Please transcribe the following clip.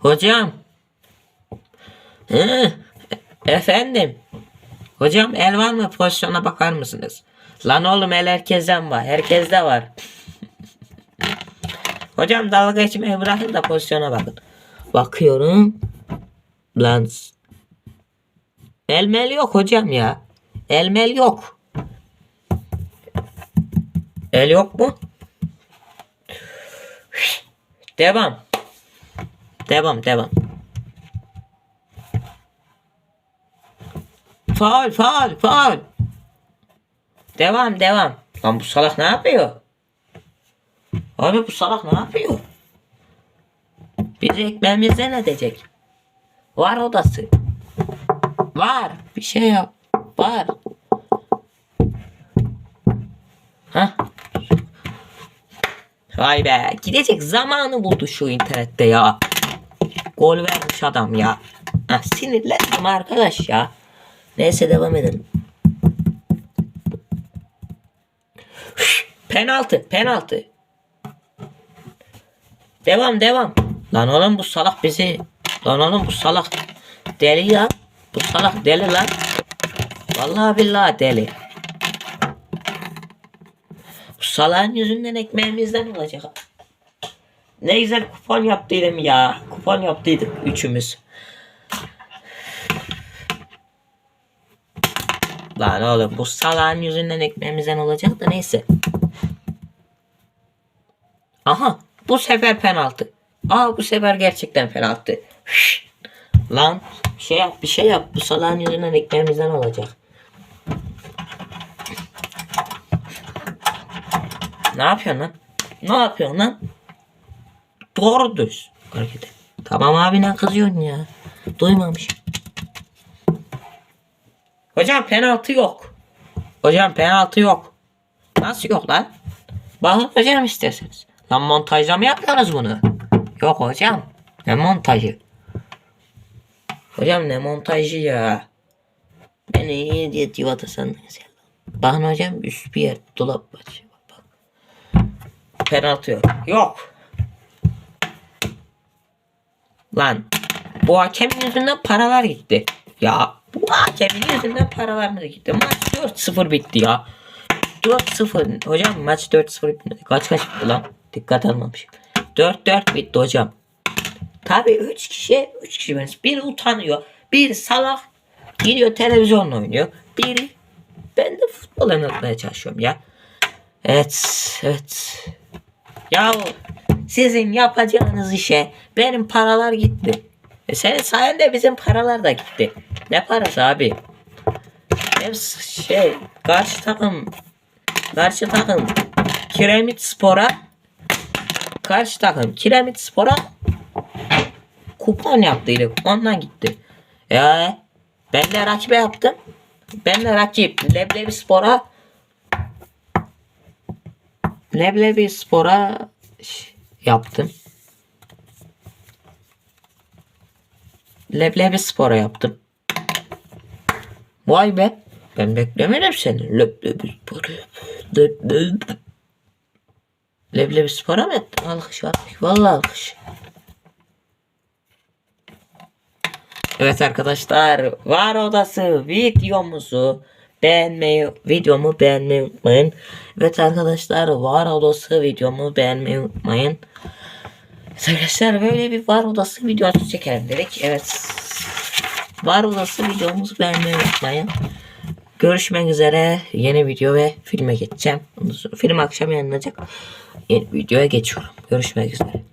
Hocam. Hı, efendim. Hocam el var mı? Pozisyona bakar mısınız? Lan oğlum el herkesten var. Herkeste var. Hocam dalga geçmeyi bırakın da pozisyona bakın. Bakıyorum. Lan. Elmel yok hocam ya. Elmel yok. El yok mu? Devam. Devam devam. Faul faul faul. Devam devam. Lan bu salak ne yapıyor? Abi bu salak ne yapıyor? Bizi ekmeğimizden edecek. Var odası. Var. Bir şey yap. Var. Hah. Vay be. Gidecek zamanı buldu şu internette ya. Gol vermiş adam ya. Hah, sinirlendim arkadaş ya. Neyse devam edelim. Penaltı, penaltı. Devam, devam. Lan oğlum bu salak bizi. Lan oğlum bu salak deli ya. Bu salak deli lan. Vallahi billahi deli. Bu salağın yüzünden ekmeğimizden olacak. Ne güzel kupon yaptıydım ya. Kupon yaptıydık üçümüz. Lan oğlum bu salağın yüzünden ekmeğimizden olacak da neyse. Aha bu sefer penaltı. Aa bu sefer gerçekten penaltı. Şşş. Lan şey yap bir şey yap. Bu salağın yüzünden ekmeğimizden olacak. Ne yapıyorsun lan? Ne yapıyorsun lan? Doğru düz hareket et. Tamam abi ne kızıyorsun ya? Duymamış. Hocam penaltı yok. Hocam penaltı yok. Nasıl yok lan? Bakın hocam isterseniz. Lan montajla mı yapıyorsunuz bunu? Yok hocam. Ne montajı? Hocam ne montajı ya? Beni iyi diye divata sandınız ya. Bakın hocam üst bir yer dolap var. Penaltı yok. Yok. Lan bu hakemin yüzünden paralar gitti. Ya bu hakemin yüzünden paralar mı gitti? Maç 4-0 bitti ya. 4-0. Hocam maç 4-0 bitmedi. Kaç kaç bitti lan? Dikkat almamışım. 4-4 bitti hocam. Tabii 3 kişi 3 kişi ben. Biri utanıyor. Biri salak. Gidiyor televizyonla oynuyor. Biri ben de futbol anlatmaya çalışıyorum ya. Evet. Evet. Ya sizin yapacağınız işe benim paralar gitti. E senin sayende bizim paralar da gitti. Ne parası abi? Hem şey karşı takım karşı takım Kiremit Spor'a karşı takım Kiremit Spor'a kupon yaptıydık. Ondan gitti. Ya ben de rakibe yaptım. Ben de rakip Leblebi Spor'a Leblebi Spor'a yaptım. Leblebi Spor'a yaptım. Vay be. Ben beklemedim seni. Leblebi Spor'a. Leblebi. Spor'a mı yaptın? Alkış alkış. Vallahi alkış. Evet arkadaşlar. Var odası videomuzu beğenmeyi, videomu beğenmeyi unutmayın. Evet arkadaşlar var odası videomu beğenmeyi unutmayın. Evet arkadaşlar böyle bir var odası videosu çekelim dedik. Evet. Var odası videomuzu beğenmeyi unutmayın. Görüşmek üzere. Yeni video ve filme geçeceğim. Film akşam yayınlanacak. Yeni videoya geçiyorum. Görüşmek üzere.